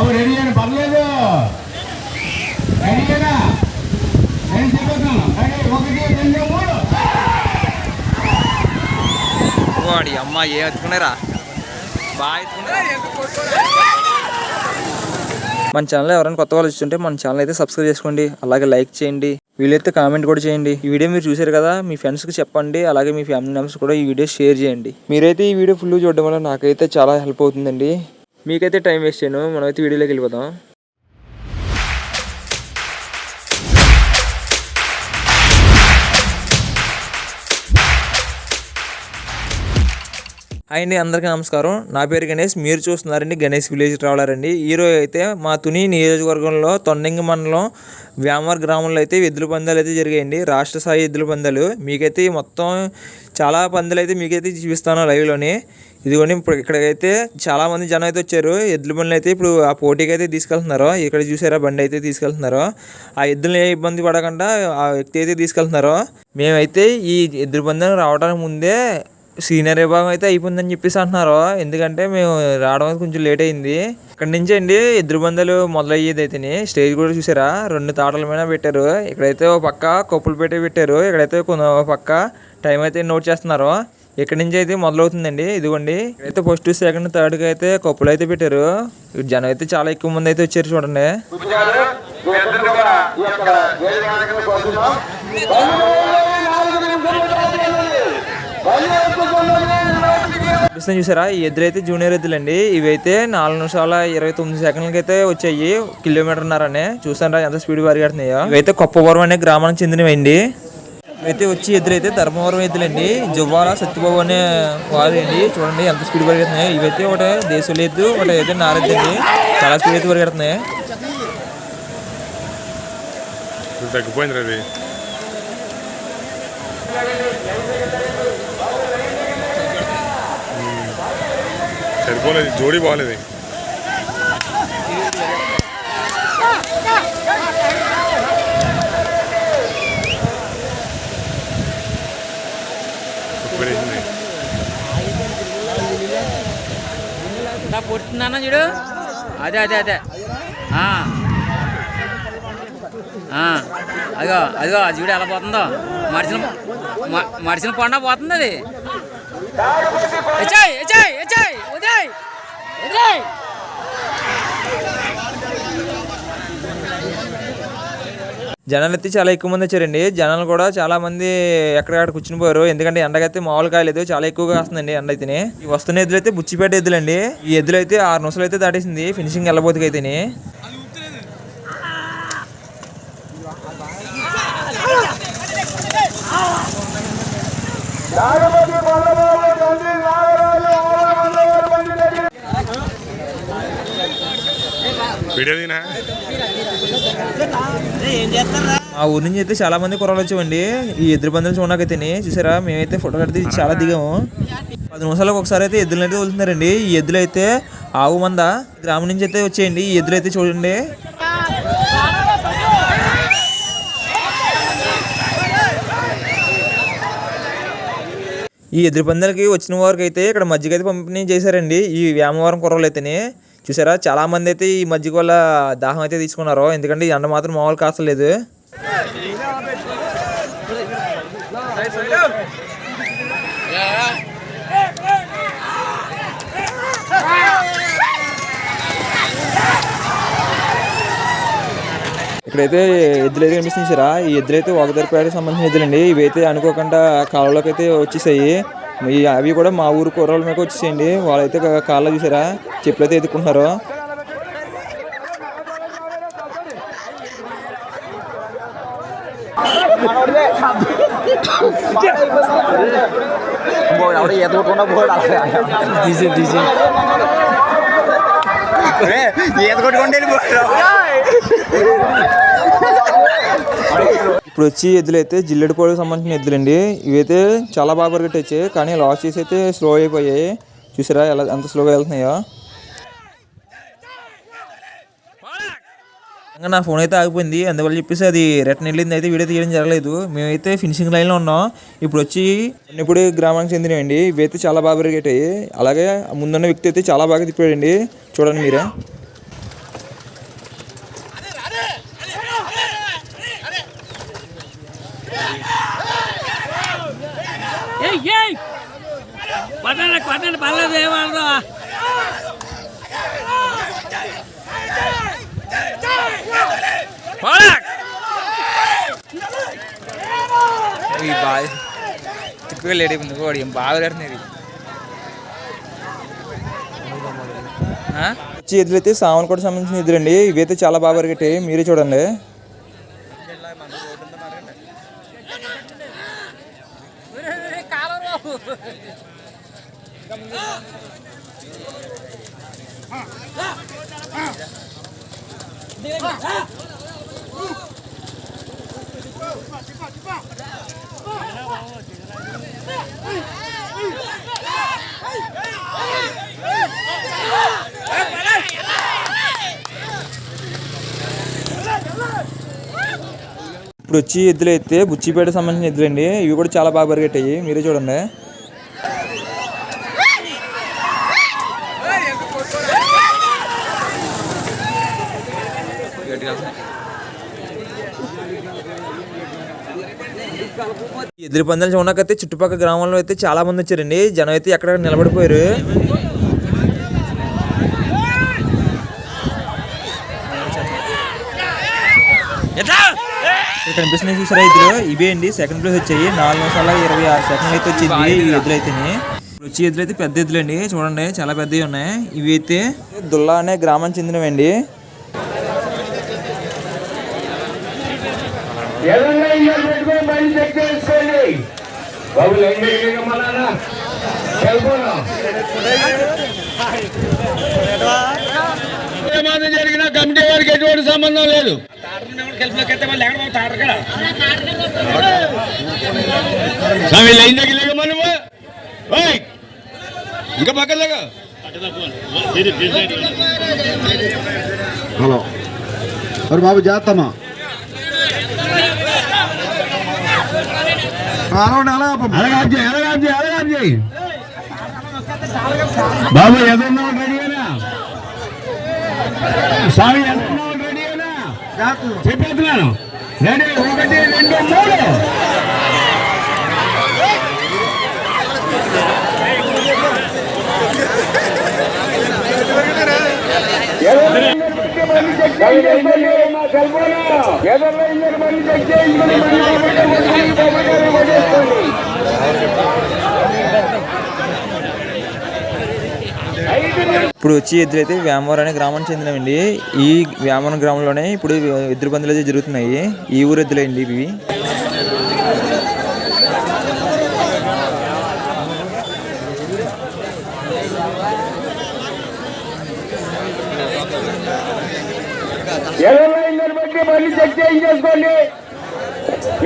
బాబు ready అని పర్లేదు. నేను చెప్పేస్తాను రెడీ ఒకటి రెండు మూడు. వాడి అమ్మ ఏం ఎత్తుకున్నారా? బాగా ఎత్తుకున్నారా? మన ఛానల్ ఎవరైనా కొత్త వాళ్ళు చూస్తుంటే మన ఛానల్ అయితే సబ్స్క్రైబ్ చేసుకోండి. అలాగే లైక్ చేయండి. వీలైతే కామెంట్ కూడా చేయండి. ఈ వీడియో మీరు చూసారు కదా మీ ఫ్రెండ్స్కి చెప్పండి. అలాగే మీ ఫ్యామిలీ మెంబర్స్ కూడా ఈ వీడియో షేర్ చేయండి. మీరైతే ఈ వీడియో ఫుల్ చూడడం వల్ల నాకైతే చాలా హెల్ప్ అవుతుందండి. మీకైతే టైం వేస్ట్ చేయను మనమైతే వీడియోలోకి వెళ్ళిపోదాం. హాయ్ అండి అందరికీ నమస్కారం. నా పేరు గణేష్ మీరు చూస్తున్నారండి గణేష్ విలేజ్ ట్రావెలర్ అండి. ఈరోజు అయితే మా తుని నియోజకవర్గంలో తొండంగి మండలం వ్యామర్ గ్రామంలో అయితే ఎద్దుల పందాలు అయితే జరిగాయండి. రాష్ట్ర స్థాయి ఎద్దుల పందాలు. మీకైతే మొత్తం చాలా పందాలు అయితే మీకైతే చూపిస్తాను లైవ్లోని. ఇదిగోండి ఇప్పుడు ఇక్కడికైతే చాలా మంది జనం అయితే వచ్చారు. ఎద్దుల బండ్లు అయితే ఇప్పుడు ఆ పోటీకి అయితే తీసుకెళ్తున్నారు. ఇక్కడ చూసారా బండి అయితే తీసుకెళ్తున్నారు. ఆ ఎద్దులు ఏ ఇబ్బంది పడకుండా ఆ వ్యక్తి అయితే తీసుకెళ్తున్నారు. మేమైతే ఈ ఎద్దుల బంధం రావడానికి ముందే సీనియర్ విభాగం అయితే అయిపోయిందని చెప్పేసి అంటున్నారు. ఎందుకంటే మేము రావడం కొంచెం లేట్ అయింది. ఇక్కడ నుంచి అండి ఎదురు బందలు మొదలయ్యేది అయితేనే స్టేజ్ కూడా చూసారా? రెండు తాటల మీద పెట్టారు. ఇక్కడైతే ఒక పక్క కొప్పులు పెట్టి పెట్టారు. ఇక్కడైతే కొన్ని పక్క టైం అయితే నోట్ చేస్తున్నారు. ఇక్కడ నుంచి అయితే మొదలవుతుందండి. ఇదిగోండి. అయితే ఫస్ట్ సెకండ్ థర్డ్కి అయితే కప్పులు అయితే పెట్టారు. జనం అయితే చాలా ఎక్కువ మంది అయితే వచ్చారు చూడండి. ఈ యొక్క ప్రస్తుతం చూసారా? ఈ ఎద్దులైతే జూనియర్ ఎద్దులండి. ఇవైతే నాలుగు నిమిషాల ఇరవై తొమ్మిది సెకండ్లకి అయితే వచ్చాయి కిలోమీటర్న్నరనే చూసారా ఎంత స్పీడ్ పరిగెడుతున్నాయో. ఇవైతే కొప్పవరం అనే గ్రామానికి చెందినవండి. అయితే వచ్చి ఎద్దులైతే ధర్మవరం ఎద్దులండి. జువ్వాల సత్యబాబు అనే వారు అండి చూడండి ఎంత స్పీడ్ పరిగెడుతున్నాయి. ఇవైతే ఒకటి దేశంలో ఎద్దు ఒకటి అయితే నారెద్దు అండి. చాలా స్పీడ్ అయితే పరిగెడుతున్నాయి. తగ్గిపోయింది రవి. సరిపోలేదు జోడీ బాగాలేదు. ఉప్పిరేసింది. చూడు. అదే అదే అదే. అదిగో అదిగో అది చూడు ఎలా పోతుందో. మడిచిన మ- మడిచిన కొండ పోతుంది అది. ఎచ్చాయ్ ఎచ్చాయ్ జనాలు అయితే చాలా ఎక్కువ మంది వచ్చారండి. జనాలు కూడా చాలా మంది ఎక్కడెక్కడ కూర్చుని పోయారు ఎందుకంటే ఎండకైతే మామూలు కాలేదు. చాలా ఎక్కువగా వస్తుందండి ఎండ అయితేనే. ఈ వస్తున్న ఎద్దులు అయితే బుచ్చిపేట ఎద్దులండి. ఈ ఎద్దులు అయితే ఆరు నిమిషాలు అయితే దాటేసింది. ఫినిషింగ్ వెళ్ళబోతుకి అయితేనే. మా ఆ ఊరి నుంచి అయితే చాలా మంది కుర్రాలు వచ్చామండి. ఈ ఎద్దుల పందులు చూడకైతేనే చూసారా? మేమైతే ఫోటో కడితే చాలా దిగాము. పది నిమిషాలకు ఒకసారి అయితే ఎద్దులు అయితే వదులుతున్నారండి. ఈ ఎద్దులు అయితే ఆవు మంద గ్రామం నుంచి అయితే వచ్చేయండి. ఈ ఎద్దులు అయితే చూడండి. ఈ ఎదురు పందాలకి వచ్చిన వారికి అయితే ఇక్కడ మజ్జిగ అయితే పంపిణీ చేశారండి. ఈ వ్యామవరం కుర్రలు అయితేనే. చూసారా? చాలా మంది అయితే ఈ మజ్జిగ వల్ల దాహం అయితే తీసుకున్నారు. ఎందుకంటే ఈ ఎండ మాత్రం మామూలు కాస్తలేదు ఇక్కడైతే ఎద్దులు అయితే కనిపిస్తుంది చూసారా? ఈ ఎద్దులైతే అయితే ఒకదరిపేటకి సంబంధించిన ఎద్దులండి. ఇవైతే అనుకోకుండా కాలంలోకి అయితే వచ్చేసాయి. ఈ అవి కూడా మా ఊరు కూరల మీద వచ్చేసేయండి. వాళ్ళైతే కాళ్ళ చూసారా చెప్పులు అయితే ఎత్తుకుంటున్నారు. ఇప్పుడు వచ్చి ఎద్దులు అయితే జిల్లెడిపోడికి సంబంధించిన ఎద్దులండి. ఇవైతే చాలా బాగా పరిగెట్టచ్చు కానీ లాస్ట్ చేసి అయితే స్లో అయిపోయాయి. చూసారా ఎలా ఎంత స్లోగా వెళ్తున్నాయో. ఇంకా నా ఫోన్ అయితే ఆగిపోయింది. అందువల్ల చెప్పేసి అది రిటర్న్ వెళ్ళింది అయితే వీడియో తీయడం జరగలేదు. మేమైతే ఫినిషింగ్ లైన్లో ఉన్నాం. ఇప్పుడు వచ్చి ఇప్పుడు గ్రామానికి చెందినవండి. ఇవైతే చాలా బాగా పరిగెట్టాయి. అలాగే ముందున్న వ్యక్తి అయితే చాలా బాగా తిప్పాడండి. చూడండి మీరే. కొట్టండి కొట్టండి పర్లేదు ఏమన్నా ఈ లేడీ ఉంది వాడు ఏం కడుతున్నది వచ్చి ఎదురైతే సామాన్ కూడా సంబంధించిన ఎదురండి. ఇవైతే చాలా బాగా పరిగెట్టాయి మీరే చూడండి. ఇప్పుడు వచ్చి ఎద్దులు అయితే బుచ్చిపేట సంబంధించిన ఎద్దులండి. ఇవి కూడా చాలా బాగా పరిగెట్టాయి. మీరే చూడండి. ఎద్దుల పందాలు చూడకైతే చుట్టుపక్కల గ్రామాల్లో అయితే చాలా మంది వచ్చారండి. జనం అయితే ఎక్కడ నిలబడిపోయారు. కనిపిస్తున్నాయి చూసారా ఇద్దరు? ఇవే అండి. సెకండ్ ప్లేస్ వచ్చాయి. నాలుగు నిమిషాల ఇరవై ఆరు సెకండ్ అయితే వచ్చింది ఈ ఎద్దులు అయితే వచ్చి ఎద్దులు అయితే పెద్ద ఎద్దులు అండి. చూడండి చాలా పెద్దవి ఉన్నాయి. ఇవి అయితే దుల్లా అనే గ్రామానికి చెందినవండి పెట్టుకొని చెక్ చేసుకోండి. బాబు లైన్ ఏమాత్రం జరిగినా కమిటీ వారికి ఎటువంటి సంబంధం లేదు. స్వామి లైన్ దగ్గర లేకమ్మా నువ్వు? ఓయ్! ఇంకా పక్కన లేక? హలో. మరి బాబు చేస్తామా బాబు ఎదురున్నా రెడీనా స్వామి ఎదురున్నా రెడీనా చెప్పేస్తున్నాను. రెడీ ఒకటి రెండు మూడు. ఎదురులో ఇప్పుడు వచ్చి ఎద్దులు అయితే వ్యామవరం అనే గ్రామానికి చెందినవండి. ఈ వేమవరం గ్రామంలోనే ఇప్పుడు ఎద్దుల పందులు అయితే జరుగుతున్నాయి. ఈ ఊరు ఎద్దులండి ఇవి. ఎదురులో ఇంజన్ బట్టి మళ్ళీ చెక్ చేయించేసుకోండి.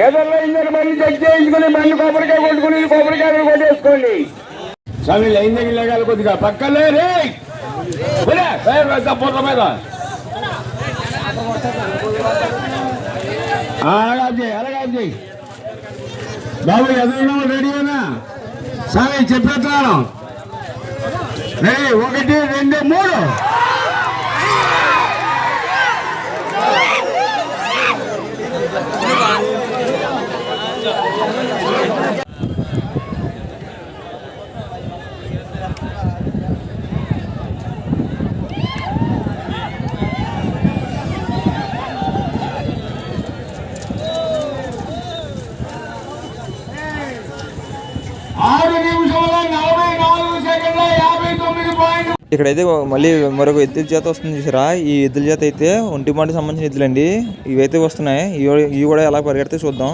ఎదురులో ఇంజన్ మళ్ళీ చెక్ చేయించుకుని మళ్ళీ కొబ్బరికాయ కొట్టుకుని కొబ్బరికాయలు కొట్టేసుకోండి. స్వామి లైన్ దగ్గర లేగాలి కొద్దిగా. పక్కలే రే! ఒరే, మీద. అలాగే అలాగే బాబు ఎదురులో రెడీనా స్వామి చెప్పేస్తాను రెడీ ఒకటి రెండు మూడు ఆరు నిమిషాల నలభై నాలుగు సెకండ్ల యాభై తొమ్మిది పాయింట్ ఇక్కడైతే మళ్ళీ మరొక ఎద్దుల జాత వస్తుంది చూసారా? ఈ ఎద్దుల చేత అయితే ఒంటి మాట సంబంధించిన ఎద్దులండి. ఇవైతే వస్తున్నాయి. ఇవి ఇవి కూడా ఎలా పరిగెడితే చూద్దాం.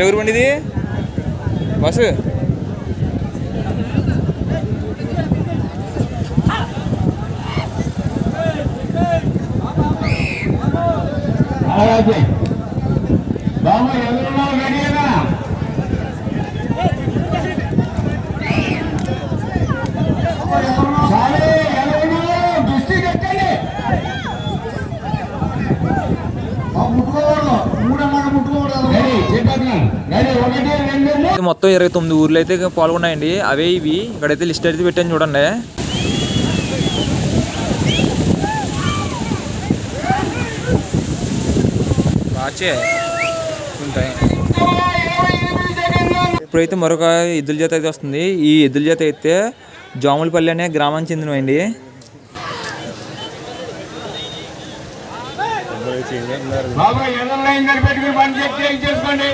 ఎవరు ఊరు పండిది? బస్సు. బాబు ఎవరు మొత్తం ఇరవై తొమ్మిది ఊర్లు అయితే పాల్గొన్నాయండి. అవే ఇవి. ఇక్కడైతే లిస్ట్ అయితే పెట్టాను చూడండి. వాచే ఉంటాయి. ఇప్పుడైతే మరొక ఎద్దుల జత అయితే వస్తుంది. ఈ ఎద్దుల జత అయితే జాములపల్లి అనే గ్రామానికి చెందినవండి. బాబు ఎదురు లైన్ దగ్గర పని చెక్ చేసుకోండి?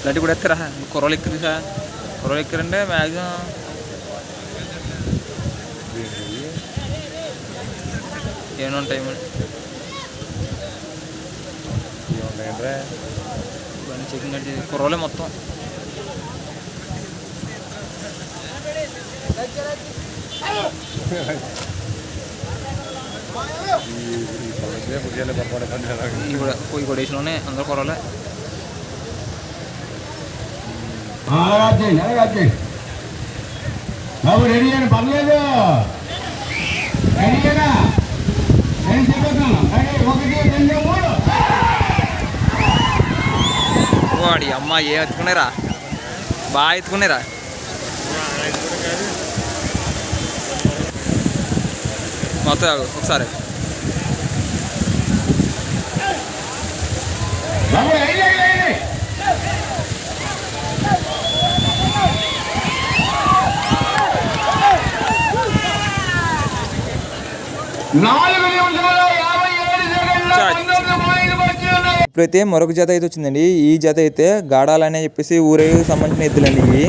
ఇలాంటి కూడా ఎక్కరా కుర్రలు ఎక్కరు సార్. కుర్రలు ఎక్కరంటే మ్యాక్సిమం ఏమైనా ఉంటాయి ఇవన్నీ చెకింగ్ కట్ చేసి కుర్రోలే మొత్తం. ఈ కూడా ఈ కొడేషన్లోనే అందరూ కుర్రోలే బాబు రెడీ అని పర్లేదు రెడీనా నేను ఒకటి రెండు మూడు వాడి అమ్మ ఏ ఎత్తుకునేరా? బాగా ఎత్తుకునేరా? మొత్తం ఆగు, ఒకసారి. నాలుగు నిమిషాల యాభై ఏడు సెకండ్ల ఇప్పుడైతే మరొక జత అయితే వచ్చిందండి. ఈ జత అయితే గాడాలని చెప్పేసి ఊరేగి సంబంధించిన ఎద్దులండి ఇవి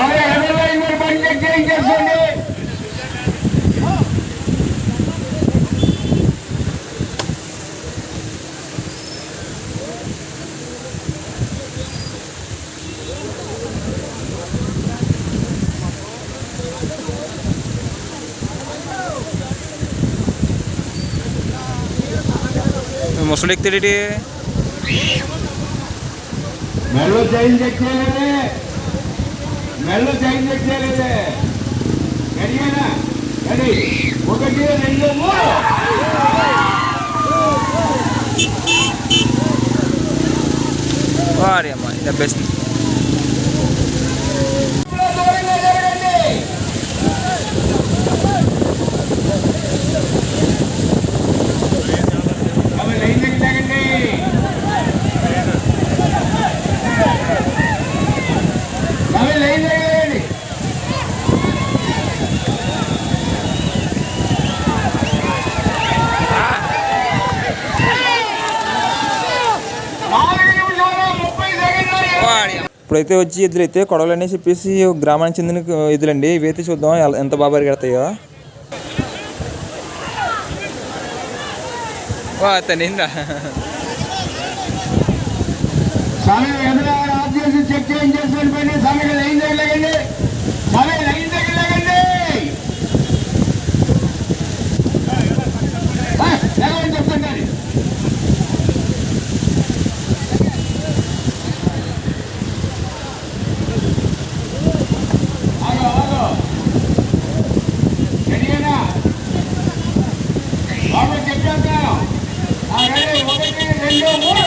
అరే ఎదురు లైన్ మీద పని చెక్ చేయించేసుకోండి ముసలి ఎక్కితేటి మెల్లో చైన్ చెక్ చేయలేదే మెల్లో చైన్ చెక్ చేయలేదే రెడీనా రెడీ ఒకటి రెండు మూడు వాడి అమ్మ దూరంగా జరగండి అవి లైన్ చెక్ జరగండి అవి లైన్ జరగండి నాలుగు నిమిషాల ముప్పై సెకండ్లు వాడి అమ్మ. ఇప్పుడైతే వచ్చి ఎద్దులైతే కొడవలని చెప్పేసి గ్రామానికి చెందిన ఎదులండి ఇవైతే చూద్దాం. ఎంత బాగా పరిగెడతాయో. వా తనిందా స్వామి చెక్ చేయించేసుకొని పోయి స్వామి లైన్ దగ్గరలేకండి స్వామి లైన్ దగ్గరలేకండి చెప్తుంటారు ఆగో ఆగో రెడీనా బాబు చెప్పేస్తాను రెడీ ఒకటి రెండు మూడు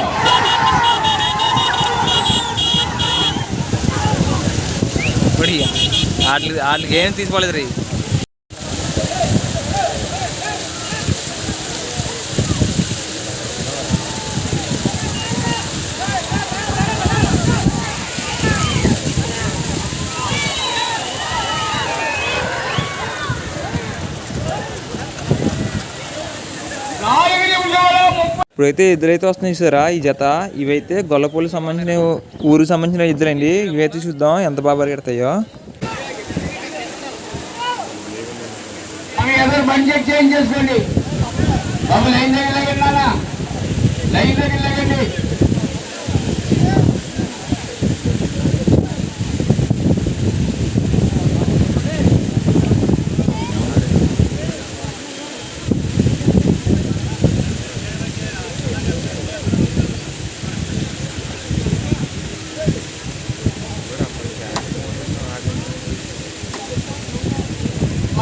ఇప్పుడు తీసుకోలేదు. వాళ్ళకి ఏం తీసుకోలేదు రీ. ఇప్పుడైతే ఇద్దరైతే వస్తున్నాయి సారా ఈ జత. ఇవైతే గొల్లపూడికి సంబంధించిన ఊరికి సంబంధించిన ఇద్దరండి. ఇవైతే చూద్దాం ఎంత బాగా పరిగెడతాయో. ఎదురు బండి చెక్ చేంజ్ చేసుకోండి. బాబు లైన్ దగ్గర లెగండి లైన్ దగ్గర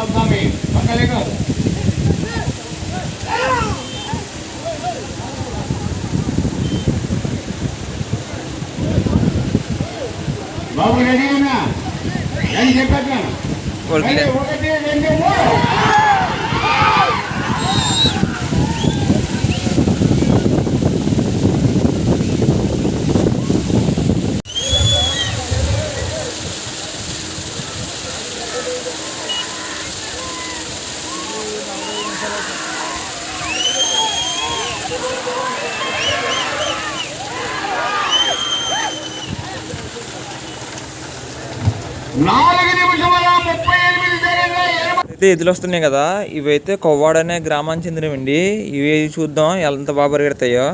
స్వామి పక్కలేకు బాబు రెడీ ఉన్నా అని చెప్పాను ఓకే అయితే ఎద్దులు వస్తున్నాయి కదా ఇవైతే కొవ్వాడ అనే గ్రామానికి చెందినవండి. ఇవి చూద్దాం ఎంత బాగా పరిగెడతాయో.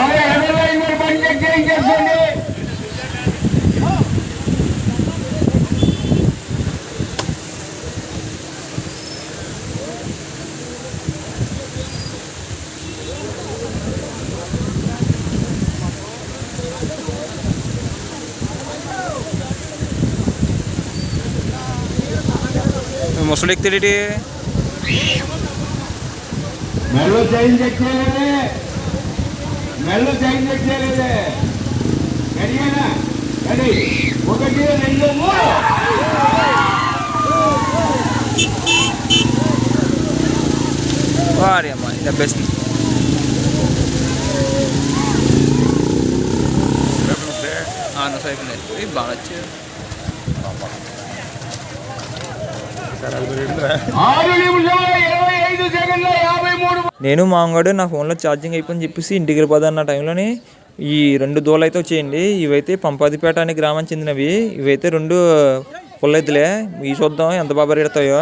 అరే ఎదురులో ఇందరు బండి చెక్ చేంజ్ చేసుకోండి ముసలి ఎక్కితేటి మెల్లో చైన్ చెక్ చేయలేదే మెల్లో చైన్ చెక్ చేయలేదే రెడీనా రెడీ ఒకటి రెండు మూడు వారి అమ్మ డబ్బేసింది సైకిల్ ఇది బాగా వచ్చాయి ఆరు నిమిషముల ఇరవై ఐదు సెకండ్ల యాభై మూడు నేను మామగాడు నా ఫోన్లో ఛార్జింగ్ అయిపోయింది చెప్పేసి ఇంటికి వెళ్ళిపోదాం అన్న టైంలోని ఈ రెండు దూలు అయితే వచ్చేయండి. ఇవైతే పంపాదిపేట అనే గ్రామం చెందినవి. ఇవైతే రెండు పుల్లెద్దులే ఈ చూద్దాం ఎంత బాగా పరిగెడతాయో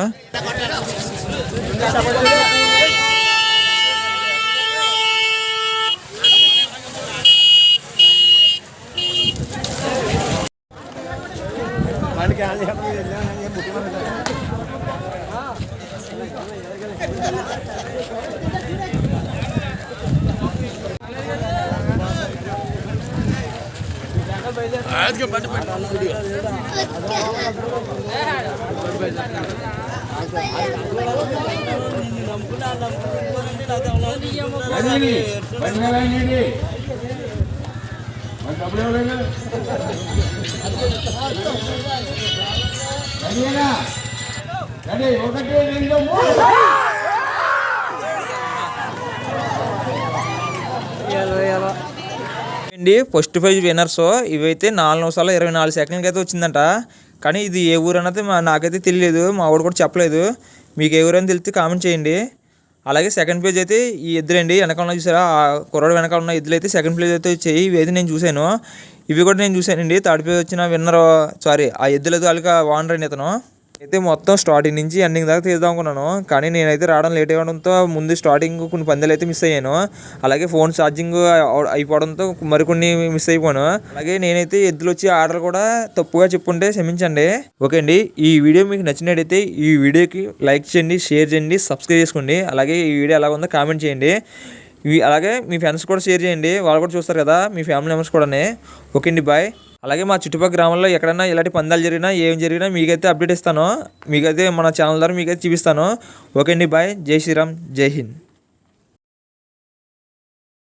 రెడీ ఒకటి రెండు మూడు. అండి ఫస్ట్ ప్రైజ్ విన్నర్స్ ఇవైతే నాలుగు నిమిషాలు ఇరవై నాలుగు సెకండ్లకి అయితే వచ్చిందంట. కానీ ఇది ఏ ఊరు అన్నది మా నాకైతే తెలియలేదు. మా వాడు కూడా చెప్పలేదు. మీకు ఏ ఊరు అని తెలిస్తే కామెంట్ చేయండి. అలాగే సెకండ్ పేజ్ అయితే ఈ ఎద్దులండి వెనకాల చూసారా? ఆ కుర్రాడు వెనకాల ఉన్న ఎద్దులు అయితే సెకండ్ ప్లేజ్ అయితే వచ్చాయి. ఇవి నేను చూశాను. ఇవి కూడా నేను చూశానండి. థర్డ్ పేజ్ వచ్చిన విన్నర్ సారీ ఆ ఎద్దుల తాలూకా వానరండి అండి ఇతను అయితే మొత్తం స్టార్టింగ్ నుంచి ఎండింగ్ దాకా తీద్దాం అనుకున్నాను. కానీ నేనైతే రావడం లేట్ అవ్వడంతో ముందు స్టార్టింగ్ కొన్ని పందాలు అయితే మిస్ అయ్యాను. అలాగే ఫోన్ ఛార్జింగ్ అయిపోవడంతో మరికొన్ని మిస్ అయిపోయాను. అలాగే నేనైతే ఎద్దులు వచ్చి ఆర్డర్ కూడా తప్పుగా చెప్పుంటే క్షమించండి. ఓకే అండి ఈ వీడియో మీకు నచ్చినట్టయితే ఈ వీడియోకి లైక్ చేయండి షేర్ చేయండి సబ్స్క్రైబ్ చేసుకోండి. అలాగే ఈ వీడియో ఎలా ఉందో కామెంట్ చేయండి. అలాగే మీ ఫ్రెండ్స్ కూడా షేర్ చేయండి. వాళ్ళు కూడా చూస్తారు కదా మీ ఫ్యామిలీ మెంబర్స్ కూడానే. ఓకే అండి బాయ్ అలాగే మా చుట్టుపక్కల గ్రామంలో ఎక్కడైనా ఇలాంటి పందాలు జరిగినా ఏం జరిగినా మీకైతే అప్డేట్ ఇస్తాను. మీకైతే మన ఛానల్ ద్వారా మీకైతే చూపిస్తాను. ఓకే అండి బాయ్. జై శ్రీరామ్. జై హింద్.